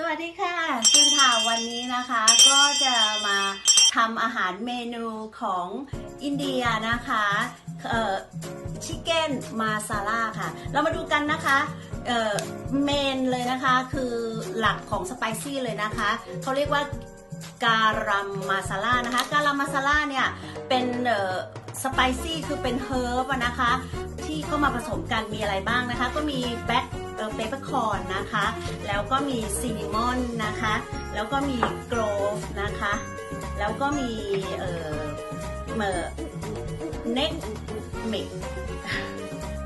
สวัสดีค่ะซึ่งค่ะวันนี้นะคะก็จะมาทำอาหารเมนูของอินเดียนะคะเอ่อชิคเก้นมาซาล่าค่ะ เรามาดูกันนะคะเอ่อเมนเลยนะคะคือหลักของสไปซี่เลยนะคะเขาเรียกว่าการัมมาซาล่านะคะ การัมมาซาล่าเนี่ยเป็น สไปซี่คือเป็นเฮิร์บนะคะ ที่เข้ามาผสมกันมีอะไรบ้างนะคะ ก็มีแบ็คเปเปอร์คอนนะคะ แล้วก็มีซินนามอนนะคะ แล้วก็มีโกรฟนะคะ แล้วก็มีเอ่อเมอเน็กเมก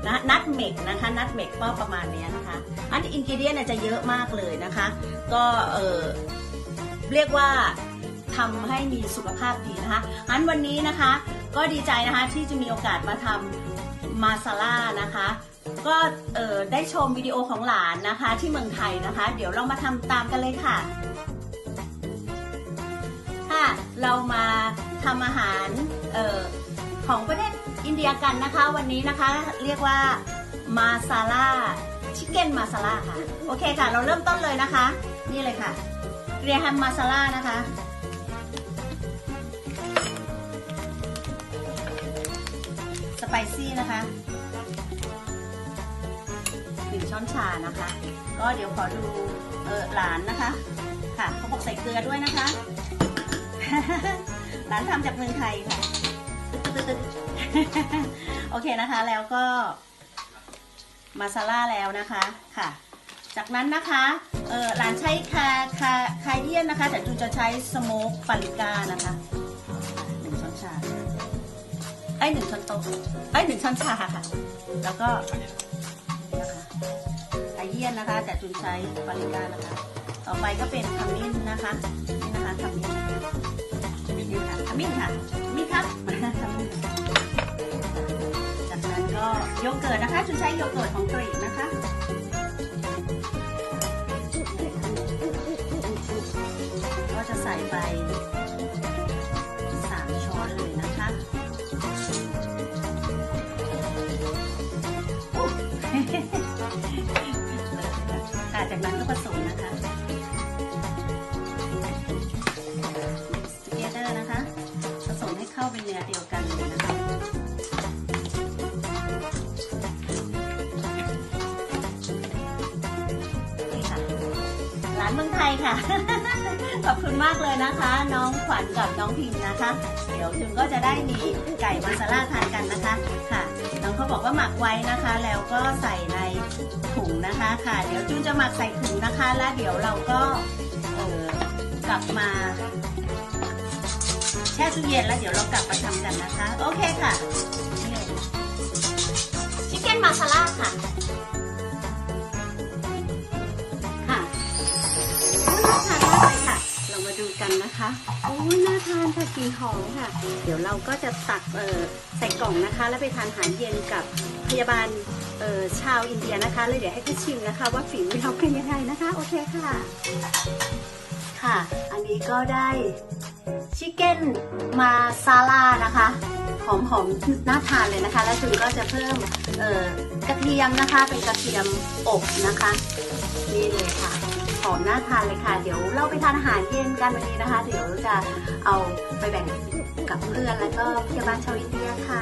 นะนัดเมกนะคะนัดเมกก็ประมาณเนี้ยนะคะ อันอินกิเดียนจะเยอะมากเลยนะคะ ก็เออเรียกว่าทำให้มีสุขภาพดีนะคะงั้นวันนี้นะคะ ก็ดีใจนะคะที่จะมีโอกาสมาทำมาซาล่านะคะ ก็เออได้ชมวิดีโอของหลานนะคะที่เมืองไทยนะคะ เดี๋ยวเรามาทำตามกันเลยค่ะค่ะเรามาทำอาหารออของประเทศอินเดียกันนะคะ วันนี้นะคะเรียกว่ามาซาล่าชิคเก้นมาซาล่าค่ะ โอเคค่ะ เราเริ่มต้นเลยนะคะ นี่เลยค่ะเรียแฮมมาซาล่านะคะ ไปซี่นะคะหนึ่งช้อนชานะคะ ก็เดี๋ยวขอดูเออหลานนะคะ ค่ะเขาบอกใส่เกลือด้วยนะคะ หลานทำจากเมืองไทยค่ะตึ๊ดๆๆโอเคนะคะ แล้วก็มาซาล่าแล้วนะคะค่ะ จากนั้นนะคะเออหลานใช้คาคาคาเดียนนะคะ แต่จูนจะใช้สโมกปาริก้านะคะหนึ่งช้อนชา อ้ยหนึ่งช้อนโต๊ะไอ้ยหนึ่งช้อนชาค่ะ แล้วก็นะคะไอเยี่ยนนะคะ แต่จุนใช้ปาริก้านะคะ ต่อไปก็เป็นขมิ้นนะคะนี่นะคะขมิ้นนี่ค่ะขมิ้นค่ะขมิ้นครับขมิ้นจากนั้นก็โยเกิร์ตนะคะจุนใช้โยเกิร์ตของกรีกนะคะก็จะใส่ไป จากนั้นก็ผสมนะคะ mix together นะคะ ผสมให้เข้าเป็นเนื้อเดียวกันเลยนะคะนี่ค่ะร้านเมืองไทยค่ะ ขอบคุณมากเลยนะคะ น้องขวัญกับน้องพิมพ์นะคะ เดี๋ยวจุนก็จะได้มีไก่มาซาล่าทานกันนะคะค่ะ น้องเขาบอกว่าหมักไว้นะคะ แล้วก็ใส่ในถุงนะคะค่ะ เดี๋ยวจุนจะหมักใส่ถุงนะคะ แล้วเดี๋ยวเราก็เออกลับมาแช่ตู้เย็นแล้วเดี๋ยวเรากลับมาทำกันนะคะ โอเคค่ะ ชิคเก้นมาซาล่าค่ะ ดูกันนะคะโอ้ยน่าทานค่ะกลิ่นหอมค่ะ เดี๋ยวเราก็จะตักเอ่อใส่กล่องนะคะ แล้วไปทานอาหารเย็นกับพยาบาลเอ่อชาวอินเดียนะคะเลยเดี๋ยวให้เขาชิมนะคะ ว่าฝีมือเราเป็นยังไงนะคะ โอเคค่ะ ค่ะ อันนี้ก็ได้ชิคเก้นมาซาลานะคะหอมหอมๆน่าทานเลยนะคะ แล้วจุนก็จะเพิ่มเอ่อกระเทียมนะคะ เป็นกระเทียมอบนะคะ นี่เลยค่ะ หอมน่าทานเลยค่ะ เดี๋ยวเราไปทานอาหารเย็นกันวันนี้นะคะ เดี๋ยวจะเอาไปแบ่งกับเพื่อนแล้วก็พยาบาลชาวอินเดียค่ะ